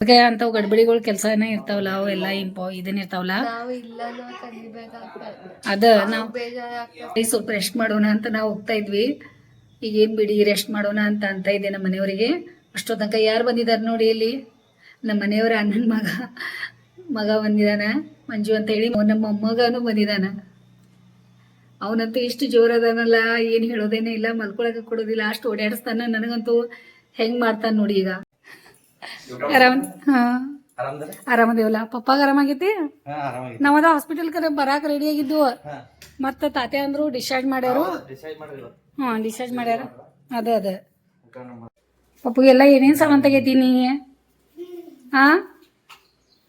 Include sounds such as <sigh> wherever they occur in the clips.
ಅದಕ್ಕೆ ಅಂತವು ಗಡ್ಬಡಿಗಳು ಕೆಲಸನೇ ಇರ್ತಾವಲ್ಲ ಅವು ಎಲ್ಲ ಇಂಪೋ ಇದನ್ನ ಇರ್ತಾವಲ್ಲ? ಅದ ನಾವು ರೆಸ್ಟ್ ಮಾಡೋಣ ಅಂತ ನಾವು ಹೋಗ್ತಾ ಇದ್ವಿ. ಈಗ ಏನ್ ಬಿಡಿ ರೆಸ್ಟ್ ಮಾಡೋಣ ಅಂತ ಅಂತ ಇದೆ ನಮ್ಮ ಮನೆಯವರಿಗೆ. ಅಷ್ಟೋ ತನಕ ಯಾರು ಬಂದಿದ್ದಾರೆ ನೋಡಿ ಇಲ್ಲಿ? ನಮ್ಮ ಮನೆಯವರ ಅಣ್ಣನ ಮಗ ಮಗ ಬಂದಿದಾನ ಮಂಜು ಅಂತ ಹೇಳಿ ನಮ್ಮ ಮೊಮ್ಮಗನು ಬಂದಿದಾನ. ಅವನಂತೂ ಎಷ್ಟು ಜೋರದಾನಲ್ಲ ಏನು ಹೇಳೋದೇನೇ ಇಲ್ಲ ಮಲ್ಕೊಳಕ್ಕೆ ಕೊಡೋದಿಲ್ಲ ಅಷ್ಟು ಓಡಾಡಿಸ್ತಾನ ನನಗಂತೂ ಹೆಂಗ್ ಮಾಡ್ತಾನ ನೋಡಿ ಈಗ. ಆರಾಮ್ ಆರಾಮದೇವಲ್ಲ. ಪಪ್ಪಾಗ ಆರಾಮಾಗೈತಿ ನಾವದ ಹಾಸ್ಪಿಟಲ್ ಕರೆ ಬರಾಕ್ ರೆಡಿ ಆಗಿದ್ವು. ಮತ್ತೆ ತಾತೆ ಅಂದ್ರು ಡಿಸ್ಚಾರ್ಜ್ ಮಾಡ್ಯಾರು. ಹಾ. ಡಿಸ್ಚಾರ್ಜ್ ಮಾಡ್ಯಾರ. ಅದ ಅದ. ಪಪ್ಪಗೆಲ್ಲ ಏನೇನ್ ಸಾಮಾನ್ ತೆಗೈತಿ ನೀ ಹಾ?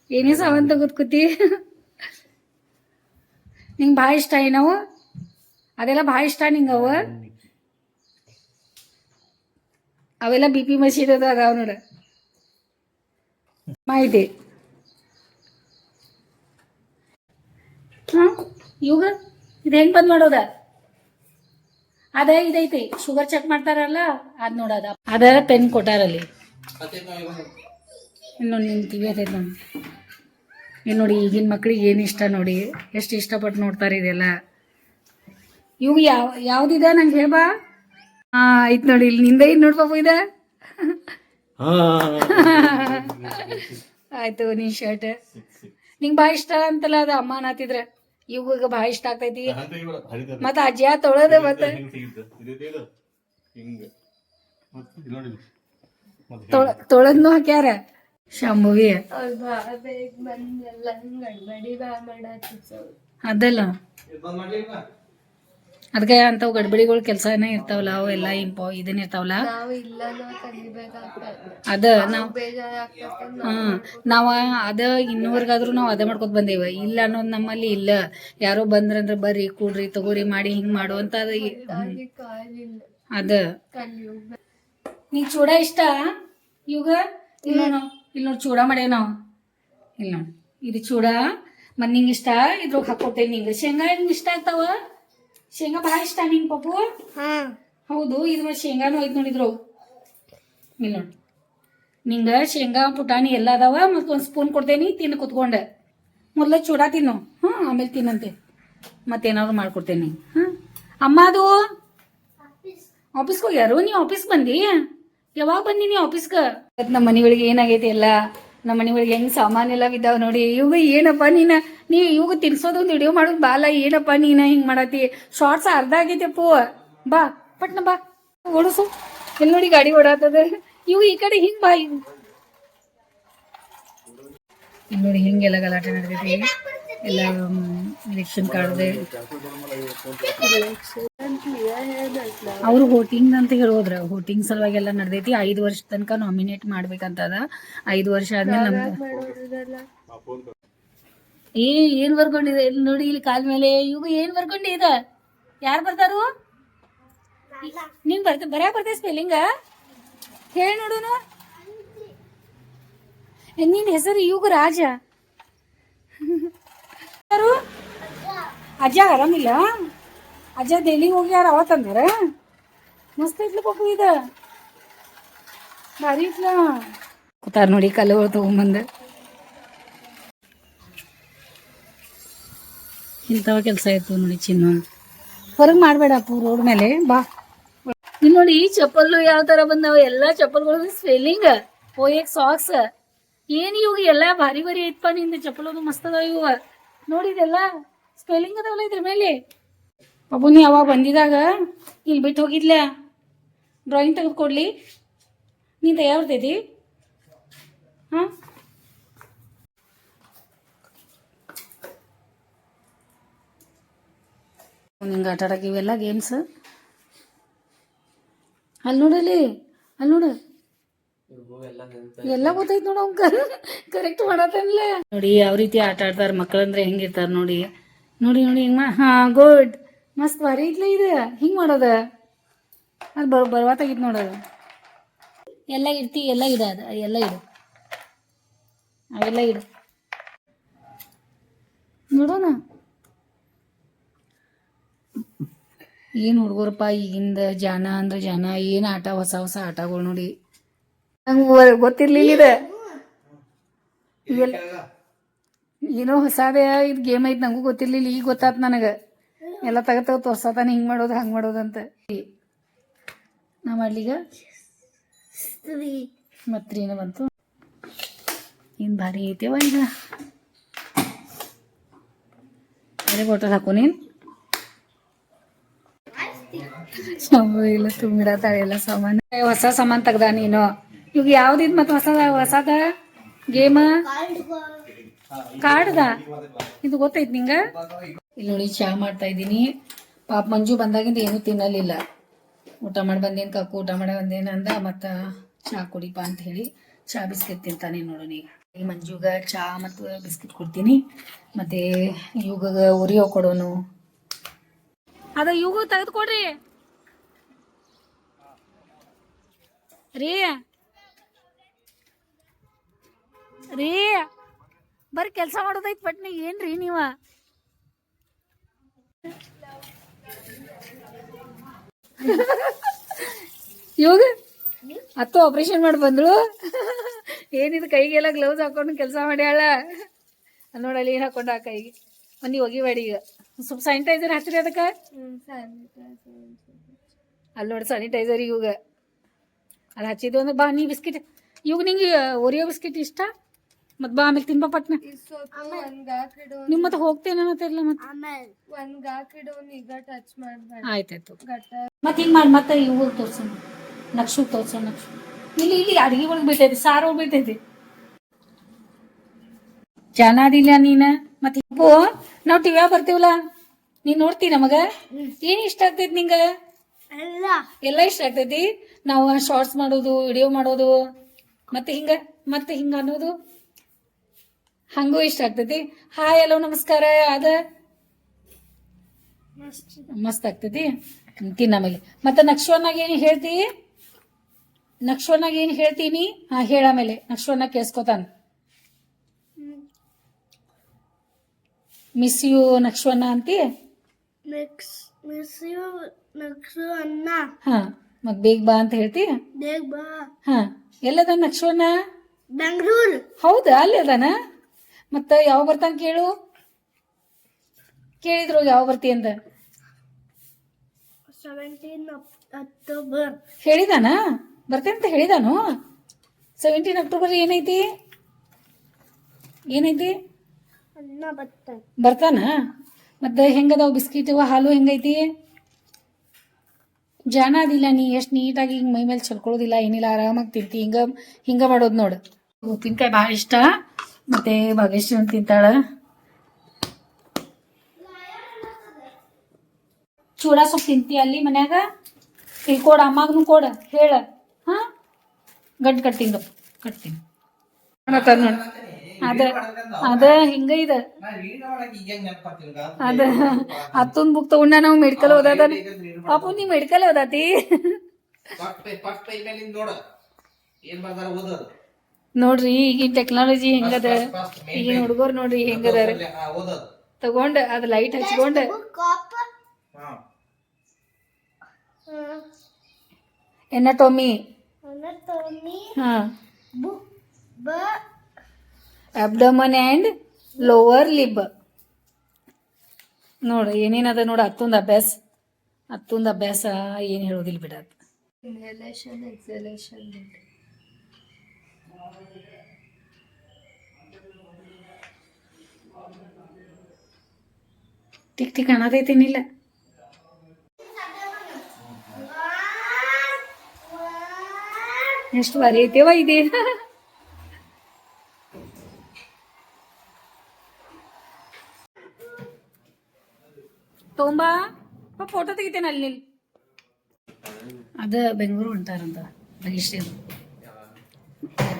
ಏನೇನ್ ಸಾಮಾನ್ ತೆಗೆದು ಕೂತಿ ನಿಂಗೆ ಭಾಳ ಇಷ್ಟ ಏನವು ಅದೆಲ್ಲ ಭಾಳ ಇಷ್ಟ ನಿಂಗ ಅವ? ಅವೆಲ್ಲ ಬಿ ಪಿ ಮಷೀನ್ ಅದ ಅದಾವ ನೋಡ. ಮಾಹಿತಿ ಇವಾಗ ಇದು ಹೆಂಗ್ ಬಂದ್ ಮಾಡೋದ? ಅದ ಇದೈತಿ ಶುಗರ್ ಚೆಕ್ ಮಾಡ್ತಾರಲ್ಲ, ಅದ್ ನೋಡದ ಅದ. ಪೆನ್ ಕೊಟ್ಟಾರಲ್ಲಿ. ಇನ್ನೊಂದು ನಿನ್ ಕಿವಿ ಅದೈತೆ ನೋಡಿ ಏನು ನೋಡಿ ಈಗಿನ ಮಕ್ಳಿಗೆ ಏನು ಇಷ್ಟ ನೋಡಿ, ಎಷ್ಟು ಇಷ್ಟಪಟ್ಟು ನೋಡ್ತಾರೆ ಇದೆಲ್ಲ. ಇವು ಯಾವ ಯಾವ್ದಿದೆ ನಂಗೆ ಹೇಳ್ಬಾ? ಹಾ ಐತೆ ನೋಡಿ ಇಲ್ಲಿ ನಿಂದ ಏನ್ ನೋಡಿ ಪಾಪು ಇದೆ. <laughs> ಆಯ್ತು ನಿನ್ ಶರ್ಟ್ ನಿಂಗ್ ಬಾ ಇಷ್ಟ ಅಂತಲ್ಲ ಅದ ಅಮ್ಮ ಅನ್ನತ್ತಿದ್ರ ಇವಾಗ ಬಾ ಇಷ್ಟ ಆಗ್ತೈತಿ. ಮತ್ತ ಅಜ್ಜಿ ತೊಳದ ಮತ್ತೆ. ತೊಳ- ತೊಳೆದ್ನು ಹಾಕ್ಯಾರ. ಶಾಂಭವಿ. ಅದಲ್ಲ. ಅದಕ್ಕೆ ಅಂತ ಗಡ್ಬಡಿಗಳು ಕೆಲಸನೇ ಇರ್ತಾವಲ್ಲ ಅವು ಎಲ್ಲ ಇಂಪೋ ಇದನ್ನ ಇರ್ತಾವಲ್ಲ? ನಾವು ನಾವು ಅದ ನಾವು ಹಾ ನಾವ ಅದ ಇನ್ನೂವರೆಗಾದ್ರೂ ನಾವು ಅದ ಮಾಡ್ಕೊತ ಬಂದೇವ. ಇಲ್ಲ ಅನ್ನೋದು ನಮ್ಮಲ್ಲಿ ಇಲ್ಲ. ಯಾರೋ ಬಂದ್ರಂದ್ರ ಬರ್ರಿ ಕೂಡ್ರಿ ತಗೋರಿ ಮಾಡಿ ಹಿಂಗ್ ಮಾಡು ಅಂತ ಅದ ಅದ. ನೀ ಚೂಡ ಇಷ್ಟ? ಇವಾಗ? ಇಲ್ಲ ನೋಡು ಇಲ್ಲಿ ನೋಡಿ ಚೂಡ ಮಾಡೇವ್ ನಾವು. ಇಲ್ಲ ನೋಡಿ. ಇದು ಚೂಡ. ಮತ್ ನಿಂಗೆ ಇಷ್ಟ? ಇದ್ರೊಳಗೆ ಹಾಕೊಡ್ತೇನೆ ನಿಂಗೆ. ಶೇಂಗಾ ನಿಂಗೆ ಇಷ್ಟ ಆಗ್ತಾವ? ಶೇಂಗಾ ಭಾಳ ಇಷ್ಟ ನಿಂಗೆ ಪಪ್ಪು? ಹಾ. ಹೌದು ಇದು ಮತ್ತೆ ಶೇಂಗಾನು ಐತ್ ನೋಡಿದ್ರು. ಇಲ್ಲ ನೋಡಿ. ನಿಂಗೆ ಶೇಂಗಾ ಪುಟಾಣಿ ಎಲ್ಲ ಅದಾವ ಮತ್ತು ಒಂದು ಸ್ಪೂನ್ ಕೊಡ್ತೇನಿ ತಿಂದು ಕುತ್ಕೊಂಡೆ. ಮೊದಲ ಚೂಡ ತಿನ್ನು. ಹ್ಞೂ ಆಮೇಲೆ ತಿನ್ನಂತೆ. ಮತ್ತೇನಾದ್ರು ಮಾಡ್ಕೊಡ್ತೇನೆ. ಹಾಂ ಅಮ್ಮ ಅದು? ಆಫೀಸ್ಗೆ ಹೋಗ್ಯಾರು? ನೀ ಆಫೀಸ್ ಬಂದಿ? ಯಾವಾಗ ಬಂದಿ ನೀ ಆಫೀಸ್ಗೆ? ನಮ್ಮ ಮನೆಗಳಿಗೆ ಏನಾಗೈತಿ ಎಲ್ಲ? ನಮ್ಮ ಮನೆ ಒಳಗೆ ಹೆಂಗ್ ಸಾಮಾನೆಲ್ಲ ಬಿದ್ದಾವ ನೋಡಿ ಇವಾಗ ಏನಪ್ಪ ನೀನ? ನೀ ಇವಾಗ ತಿನ್ಸೋದು ಒಂದು ವಿಡಿಯೋ ಮಾಡೋದು ಬಾಲ, ಏನಪ್ಪ ನೀನ ಹಿಂಗ್ ಮಾಡತಿ ಶಾರ್ಟ್ಸ್ ಅರ್ಧ ಆಗೈತೆ ಪೂ. ಬಾ, ಪಟ್ನ ಬಾ. ಓಡಿಸು. ಎಲ್ಲಿ ನೋಡಿ ಗಾಡಿ ಓಡಾತದ. ಇವು ಈ ಕಡೆ ಹಿಂಗ್ ಬಾ ಇವು ನೋಡಿ ಹಿಂಗೆಲ್ಲ ಗಲಾಟೆ ನಡೆದೈತಿ. ಎಲ್ಲ ಎಲೆಕ್ಷನ್ ಕಾರ್ಡ್ ಅವ್ರು ಹೋಟಿಂಗ್ ಅಂತ ಹೇಳೋದ್ರ. ಹೋಟಿಂಗ್ ಸಲುವಾಗಿ ಎಲ್ಲ ನಡೆದೈತಿ. ಐದು ವರ್ಷ ತನಕ ನಾಮಿನೇಟ್ ಮಾಡ್ಬೇಕಂತದ. ಐದು ವರ್ಷ ಆದ್ಮೇಲೆ ನಮ್ದು. ಏ ಏನ್ ಬರ್ಕೊಂಡಿದೆ ನೋಡಿ ಇಲ್ಲಿ ಕಾಲ್ ಮೇಲೆ. ಏನ್ ಬರ್ಕೊಂಡಿದ ಯಾರು ಬರ್ತಾರು? ನೀನ್ ಬರ್ತ ಬರ ಬರ್ತೇ ಸ್ಪೆಲ್ಲಿಂಗ ಹೇಳಿ ನೋಡುನು. ಏ, ನಿನ್ ಹೆಸರು ಇವಾಗ ರಾಜ. <laughs> ಅಜ್ಜ ಆರಾಮಿಲ್ಲ? ಅಜ್ಜ ದೆಹಲಿಗೆ ಹೋಗ್ಯಾರ ಅವತ್ತಂದಾರ ಮಸ್ತ್ ಐತ್ಲ ಪಾಪು ಇದ. ಭಾರಿ ಐತ್ಲ. ಕೂತಾರ ನೋಡಿ ಕಲ್ಲುಗಳು ತಗೊಂಬಂದು. ಇಂಥವ ಕೆಲಸ ಆಯ್ತು ನೋಡಿ ಚಿನ್ನ. ಹೊರಗೆ ಮಾಡಬೇಡ ಅಪ್ಪು, ರೋಡ್ ಮೇಲೆ. ಬಾ. ಇಲ್ಲಿ ನೋಡಿ ಈ ಚಪ್ಪಲ್ಲು ಯಾವ ತರ ಬಂದಾವ? ಎಲ್ಲ ಚಪ್ಪಲ್ಗಳು ಸ್ವೆಲ್ಲಿಂಗ್ ಹೋಯಕ್ ಸಾಕ್ಸ್. ಏನು ಇವು? ಎಲ್ಲ ಭಾರಿ ಭಾರಿ ಐತ್ಪ ನಿಂದ ಚಪ್ಪಲ್ ಅದು ಮಸ್ತ್ ಅದಾವ ಇವ. ನೋಡಿದೆಲ್ಲ ಸ್ವೆಲ್ಲಿಂಗ್ ಅದಾವಲ್ಲ ಇದ್ರ ಮೇಲೆ. ಪಾಪು ನೀ ಯಾವಾಗ ಬಂದಿದಾಗ, ಇಲ್ಲಿ ಬಿಟ್ಟು ಹೋಗಿದ್ಲ ಡ್ರಾಯಿಂಗ್ ತೆಗೆದುಕೊಡ್ಲಿ ನೀನು ತಯಾರ್ತೈತಿ ಹಾಂ? ನಿಂಗೆ ಆಟ ಆಡಕ್ಕೆ ಇವೆಲ್ಲ ಗೇಮ್ಸ್ ಅಲ್ಲಿ ನೋಡಲಿ ಅಲ್ಲಿ ನೋಡು. ಎಲ್ಲ ಗೊತ್ತೈತೆ ನೋಡು ಅವ್ಕ ಕರೆಕ್ಟ್ ಮಾಡತ್ತಲ್ಲ ನೋಡಿ, ಯಾವ ರೀತಿ ಆಟ ಆಡ್ತಾರ ಮಕ್ಕಳಂದ್ರೆ ಹೆಂಗಿರ್ತಾರೆ ನೋಡಿ. ನೋಡಿ ನೋಡಿ ಹಿಂಗ್ ಮಾ ಹಾ ಗುಡ್ ಮಸ್ತ್ ಭಾರಿ ಐತ್ಲ ಇದು. ಹಿಂಗ್ ಮಾಡೋದ? ಅದು ಬರ್ ಬರ್ವಾತಾಗಿತ್ತು ನೋಡೋದು ಎಲ್ಲ ಇಡ್ತಿ, ಎಲ್ಲ ಇಡ ಅದ, ಎಲ್ಲ ಇಡು. ಅವೆಲ್ಲ ಇಡು. ನೋಡೋಣ. ಏನು ಹುಡುಗರಪ್ಪ ಈಗಿಂದ ಜಾನ ಅಂದ್ರೆ ಜಾನ, ಏನು ಆಟ, ಹೊಸ ಹೊಸ ಆಟಗಳು ನೋಡಿ. ನಂಗೆ ಗೊತ್ತಿರ್ಲಿಲ್ಲ ಏನೋ ಹೊಸದೇ, ಇದು ಗೇಮ್ ಐತೆ, ನಂಗೂ ಗೊತ್ತಿರ್ಲಿಲ್ಲ, ಈಗ ಗೊತ್ತಾತ್ ನನಗೆ. ಎಲ್ಲ ತಗತಾವ ತೋರ್ಸತಾನ ಹಿಂಗೆ ಮಾಡೋದು ಹಂಗೆ ಮಾಡೋದಂತ ಅಂತ. ನಾ ಮತ್ರಿನ ಮತ್ತೆ ಏನೋ ಬಂತು. ಏನು ಭಾರಿ ಐತೆವ ಈಗ ಬೇರೆ ಬಾಟಲ್ ಹಾಕು ನೀನು? ಇಲ್ಲ ತುಂಬಿಡತ್ತಾಳೆ ಎಲ್ಲ ಸಾಮಾನು. ಹೊಸ ಸಾಮಾನು ತೆಗ್ದ ನೀನು. ಇವಾಗ ಯಾವ್ದಿದ್ ಮತ್ತೆ ಹೊಸದ ಹೊಸದ? ಗೇಮ? ಕಾರ್ಡ್ದ? ಇದು ಗೊತ್ತೈತ್ ನಿಂಗ? ಇಲ್ಲಿ ನೋಡಿ, ಚಾ ಮಾಡ್ತಾ ಇದ್ದೀನಿ. ಪಾಪ ಮಂಜು ಬಂದಾಗಿಂದ ಏನು ತಿನ್ನಲಿಲ್ಲ. ಊಟ ಮಾಡಿ ಬಂದೇನು ಕಾಕು ಊಟ ಮಾಡಿ ಬಂದೇನು ಅಂದ, ಮತ್ತ ಚಾ ಕುಡಿಪ ಅಂತ ಹೇಳಿ ಚಾ ಬಿಸ್ಕೆಟ್ ತಿಂತಾನೆ ನೋಡೋಣ ಈಗ. ಈ ಮಂಜುಗ ಚಾ ಮತ್ತು ಬಿಸ್ಕೆಟ್ ಕೊಡ್ತೀನಿ. ಮತ್ತೆ ಇವಾಗ ಉರಿಯೋ ಕೊಡೋನು. ಅದ ಇವಾಗ ತೆಗೆದುಕೊಡ್ರಿ. ರೀ. ರೀ. ಬರೀ ಕೆಲಸ ಮಾಡೋದೈತ್ ಪಟ್ನಿ, ಏನ್ರಿ ನೀವ? ಇವಾಗ ಅತ್ತು ಆಪರೇಷನ್ ಮಾಡಿ ಬಂದಳು. ಏನಿದು ಕೈಗೆಲ್ಲ ಗ್ಲೌಸ್ ಹಾಕೊಂಡು ಕೆಲಸ ಮಾಡ್ಯಾಳ ಅಲ್ಲ್ ನೋಡಲ್ಲಿ ಏನು ಹಾಕೊಂಡು ಆ ಕೈಗೆ. ಮನಿ ಒಗಿಬೇಡಿ ಈಗ. ಸ್ವಲ್ಪ ಸ್ಯಾನಿಟೈಸರ್ ಹಚ್ಚಿರಿ ಅದಕ್ಕೆ? ಅಲ್ಲಿ ನೋಡಿ ಸ್ಯಾನಿಟೈಸರ್ ಇವಾಗ ಅಲ್ಲಿ ಹಚ್ಚಿದ್ದು ಅಂದ್ರೆ ಬಾ ನೀ ಬಿಸ್ಕಿಟ್. ಇವಾಗ ನಿಂಗೆ ಒರಿಯೋ ಬಿಸ್ಕಿಟ್ ಇಷ್ಟ? ಮತ್ತು ಬಾ ಆಮೇಲೆ ತಿನ್ಬಾ ಪಟ್ನ. ನಿಮ್ ಮತ್ತೆ ಹೋಗ್ತೇನೆ ಮತ್ತೆ. ಇಲ್ಲ ಮತ್ತೆ ಒಂದ್ ಗಾಕಿಡೋ ಈಗ ಟಚ್ ಮಾಡ್ಬೇಡ. ಆಯ್ತಾಯ್ತು. ಗಟ್ಟ ಮತ್ತೆ ಹಿಂಗೆ ಮಾಡಿ ಮತ್ತೆ ಇವು ತೋರ್ಸೋಣ ನಕ್ಷು ತೋರ್ಸೋಣ ನಕ್ಷು ಇಲ್ಲಿ ಇಲ್ಲಿ ಅಡಿಗೆ ಒಳಗ್ ಬಿಟ್ಟೈತಿ ಸಾರು ಒಳಗ್ ಬಿಟ್ಟೈತಿ. ಚೆನ್ನಾದಿಲ್ಲ ನೀನ? ಮತ್ ಇಬ್ಬು ನಾವ್ ಟಿವ್ಯಾ ಬರ್ತೀವಲ್ಲ? ನೀನ್ ನೋಡ್ತಿ ನಮಗ ಏನ್ ಇಷ್ಟ ಆಗ್ತೈತಿ ನಿಂಗ? ಎಲ್ಲಾ. ಎಲ್ಲ ಇಷ್ಟ ಆಗ್ತೈತಿ? ನಾವು ಶಾರ್ಟ್ಸ್ ಮಾಡೋದು ವಿಡಿಯೋ ಮಾಡೋದು ಮತ್ತೆ ಹಿಂಗ ಮತ್ತೆ ಹಿಂಗ ಅನ್ನೋದು? ಹಂಗೂ ಇಷ್ಟ ಆಗ್ತೈತಿ. ಹಾಯ್ ಹಲೋ ನಮಸ್ಕಾರ ಅದ ಮಸ್ತ್ ಆಗ್ತೈತಿ. ತಿನ್ನ ಆಮೇಲೆ ಮತ್ತೆ ನಕ್ಷವನ್ನಾಗ ಏನು ಹೇಳ್ತಿ? ನಕ್ಷವನ್ನಾಗ ಏನು ಹೇಳ್ತೀನಿ? ಹಾ ಹೇಳ ಆಮೇಲೆ. ನಕ್ಷವನ್ನ ಕೇಳಿಸ್ಕೊತಾನ. ಮಿಸ್ ಯು ನಕ್ಷವನ್ನ ಅಂತಿ? ಮಿಸ್ ಯು ನಕ್ಸು ಅನ್ನ ಹಾ ಮತ್ ಬೇಗ ಬಾ ಅಂತ ಹೇಳ್ತಿ? ಬೇಗ ಬಾ. ಹಾ ಎಲ್ಲದ ನಕ್ಷವನ್ನ ಬೆಂಗಳೂರು ಹೌದಾ ಅಲ್ಲಿ ಅದಾನ? ಮತ್ತ ಯಾವ ಬರ್ತಾನ ಕೇಳು? ಕೇಳಿದ್ರು ಯಾವ ಬರ್ತಿ ಅಕ್ಟೋಬರ್ ಹೇಳಿದಾನ? ಬರ್ತೇನೆ ಅಂತ ಹೇಳಿದಾನು? ಸೆವೆಂಟೀನ್ ಅಕ್ಟೋಬರ್ ಏನೈತಿ? ಏನೈತಿ? ಬರ್ತಾನ. ಮತ್ತೆ ಹೆಂಗದಾವ ಬಿಸ್ಕಿಟ್? ಹಾಲು ಹೆಂಗೈತಿ? ಜಾನ ಅದಿಲ್ಲ ನೀ ಎಷ್ಟು ನೀಟಾಗಿ ಹಿಂಗೆ ಮೈ ಮೇಲೆ ಚಲ್ಕೊಳ್ಳೋದಿಲ್ಲ ಏನಿಲ್ಲ ಆರಾಮಾಗಿ ತಿಂತಿ ಹಿಂಗ ಹಿಂಗ ಮಾಡೋದು ನೋಡು. ಉಪ್ಪಿನಕಾಯಿ ಭಾಳ ಇಷ್ಟ. ಮತ್ತೆ ಭಾಗ್ಯಶ್ರೀ ತಿಂತಾಳ ಚೂಡ ಸೊಪ್ಪು ತಿಂತಿ ಅಲ್ಲಿ ಮನ್ಯಾಗ? ಇಲ್ಲಿ ಕೊಡ ಅಮ್ಮಗೂ ಕೊಡ ಹೇಳ. ಹಾ? ಗಡ್ ಕಟ್ಟಿಂಗ ಕಟ್ತೀನಿ ನೋಡ. ಅದ ಅದ ಹಿಂಗ ಇದ. ಅದ ಹತ್ತೊಂದ್ ಬುಕ್ ತಗೊಂಡ ನಾವು ಮೆಡಿಕಲ್ ಓದಾದ ಪಾಪು ನೀ ಮೆಡಿಕಲ್ ಓದಾತಿ? ನೋಡ್ರಿ ಈಗಿನ ಟೆಕ್ನಾಲಜಿ ಹೆಂಗದ? ಈಗಿನ ಹುಡುಗರು ನೋಡ್ರಿ ಹೆಂಗದಾರ. ತಗೊಂಡ ಅದ್ ಲೈಟ್ ಹಚ್ಕೊಂಡ ಹಾ. Anatomy abdomen and lower limb ನೋಡ ಏನೇನದ ನೋಡ ಹತ್ತೊಂದು ಅಭ್ಯಾಸ. ಹತ್ತೊಂದು ಅಭ್ಯಾಸ ಏನು ಹೇಳೋದಿಲ್ಲ ಬಿಡ ಇನ್ಹಲೇಷನ್ ಎಕ್ಸಲೇಷನ್ ಟಿಕ್ ಟಿಕ್ ಅನ್ನತೈತೇನಿಲ್ಲ ಎಷ್ಟು ಬಾರಿ ಐತೆವ ಇದೆ ತೊಂಬಾ ಫೋಟೋ ತೆಗಿತೇನೆ ಅಲ್ಲಿ ನಿಲ್ ಅದ ಬೆಂಗಳೂರು ಹೊಂಟಾರಂತ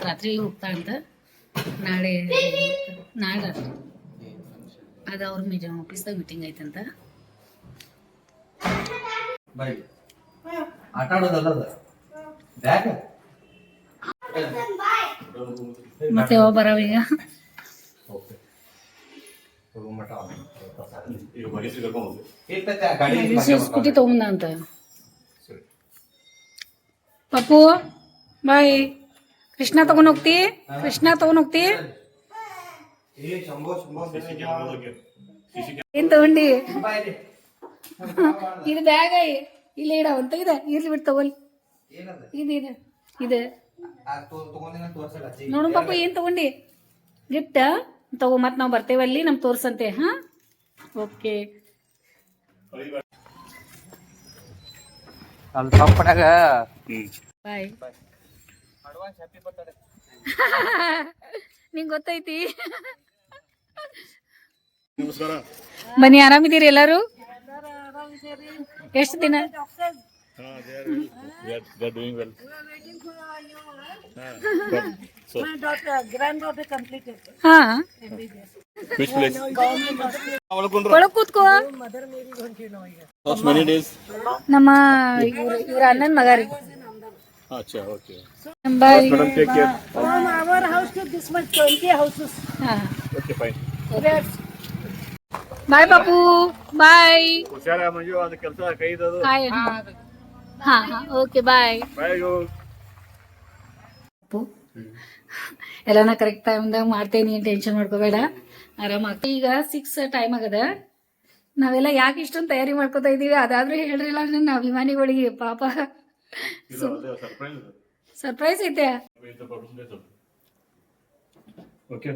ರಾತ್ರಿ ಹೋಗ್ತಾರಂತ ನಾಳೆ ನಾಳೆ ರಾತ್ರಿ. ಅದು ಅವ್ರ ಮೇಜ ಆಫೀಸ್ದಾಗ ಮೀಟಿಂಗ್ ಐತಂತ ಬೈ. ಆಟ ಆಡೋದಲ್ಲ ಅದು? ಬ್ಯಾಗ್ ಮತ್ತೆ ಯಾವಾಗ ಬರಾವ ಈಗ? ಸ್ಕೂಟಿ ತಗೊಂಡ ಅಂತ. ಪಪ್ಪು ಬಾಯ್. ಕೃಷ್ಣ ತಗೊಂಡ್ ಹೋಗ್ತಿ? ಕೃಷ್ಣ ತಗೊಂಡ್ ಹೋಗ್ತಿ? ಏನ್ ತಗೊಂಡಿ? ಇದು ಬ್ಯಾಗ ಇಲ್ಲಿ ಇಡ ಅಂತ ಇದೆ. ಇರ್ಲಿ ಬಿಟ್ಟು ತಗೋಲಿ ಇದು ಇದು. ನೋಡು ಪಾಪ ಏನ್ ತಗೊಂಡಿ? ಗಿಫ್ಟ್ ತಗೋ ಮತ್ ನಾವ್ ಬರ್ತೇವೆ ಅಲ್ಲಿ ನಮ್ ತೋರ್ಸಂತೆ ಹಾ? ಓಕೆ ಅಲ್ಲಿ ಪಪ್ಪನಾಗ ಬಾಯ್ ನಿಂಗ್ ಗೊತ್ತೈತಿ. ಬನ್ನಿ ಆರಾಮಿದ್ದೀರಿ ಎಲ್ಲರೂ? ಎಷ್ಟು ದಿನ? ಕೂತ್ಕೋ? ನಮ್ಮ ಇವ್ರ ಇವ್ರ ಅಣ್ಣನ್ ಮಗ ರೀ. Acha, okay. ಬಾಯ್ ಬಾಪು. ಬಾಯ್ ಪಾಪು ಬಾಯ್ ಹುಷಾರ ಮಂಜು ಅದು ಕೆಲಸ ಕೈದದು ಹಾಯ್ ಹಾ ಹಾ ಓಕೆ ಬಾಯ್ ಬಾಯ್ ಎಲ್ಲಾನ ಕರೆಕ್ಟ್ ಟೈಮ್ದಾಗ ಮಾಡ್ತೇನಿ ಟೆನ್ಷನ್ ಮಾಡ್ಕೋಬೇಡ. ಆರಾಮಾಗ ಈಗ ಸಿಕ್ಸ್ ಟೈಮ್ ಆಗದ. ನಾವೆಲ್ಲ ಯಾಕೆ ಇಷ್ಟೊಂದು ತಯಾರಿ ಮಾಡ್ಕೋತಾ ಇದೀವಿ? ಅದಾದ್ರೂ ಹೇಳ್ರಿಲ್ಲ ನನ್ನ ಅಭಿಮಾನಿಗಳಿಗೆ ಪಾಪ. ಸರ್ಪ್ರೈಸ್ ಸರ್ಪ್ರೈಸ್ ಐತೆ ओके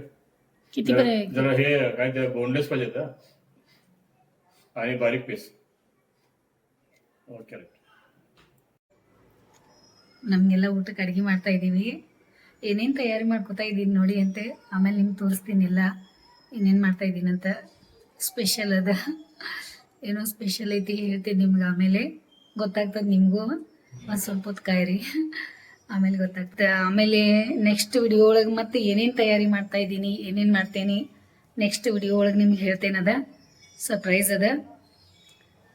किती बरं आहे जरा हे काय ते बोनलेस पाहिजे का आणि बारीक पीस ओके ನಮಗೆಲ್ಲ ಊಟಕ್ಕೆ ಅಡುಗೆ ಮಾಡ್ತಾ ಇದ್ದೀವಿ ಏನೇನು ತಯಾರಿ ಮಾಡ್ಕೋತಾ ಇದ್ದೀನಿ ನೋಡಿ ಅಂತೆ ಆಮೇಲೆ ನಿಮ್ಗೆ ತೋರಿಸ್ತೀನಿ ಎಲ್ಲ ಏನೇನು ಮಾಡ್ತಾ ಇದ್ದೀನಿ ಅಂತ ಸ್ಪೆಷಲ್ ಅದ ಏನೋ ಸ್ಪೆಷಲ್ ಐತಿ ಹೇಳ್ತೀನಿ ನಿಮ್ಗೆ ಆಮೇಲೆ ಗೊತ್ತಾಗ್ತದೆ ನಿಮಗೂ ಒಂದು ಸ್ವಲ್ಪ ಹೊತ್ತು ಕಾಯಿರಿ. ಆಮೇಲೆ ಗೊತ್ತಾಗ್ತದೆ ಆಮೇಲೆ ನೆಕ್ಸ್ಟ್ ವಿಡಿಯೋ ಒಳಗೆ ಮತ್ತೆ ಏನೇನು ತಯಾರಿ ಮಾಡ್ತಾ ಇದ್ದೀನಿ, ಏನೇನು ಮಾಡ್ತೇನೆ ನೆಕ್ಸ್ಟ್ ವಿಡಿಯೋ ಒಳಗೆ ನಿಮ್ಗೆ ಹೇಳ್ತೇನದ ಸರ್ಪ್ರೈಸ್ ಅದ.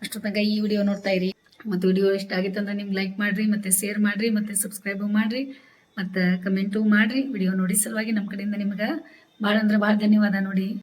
ಅಷ್ಟು ತನಕ ಈ ವಿಡಿಯೋ ನೋಡ್ತಾ ಇರಿ. ಮತ್ತೆ ವಿಡಿಯೋ ಇಷ್ಟ ಆಗಿತ್ತು ಅಂದ್ರೆ ನಿಮ್ಗೆ ಲೈಕ್ ಮಾಡಿರಿ, ಮತ್ತು ಶೇರ್ ಮಾಡಿರಿ, ಮತ್ತು ಸಬ್ಸ್ಕ್ರೈಬು ಮಾಡಿರಿ, ಮತ್ತು ಕಮೆಂಟು ಮಾಡಿರಿ. ವಿಡಿಯೋ ನೋಡಿ ಸಲುವಾಗಿ ನಮ್ಮ ಕಡೆಯಿಂದ ನಿಮ್ಗೆ ಭಾಳ ಅಂದ್ರೆ ಭಾಳ ಧನ್ಯವಾದ ನೋಡಿ.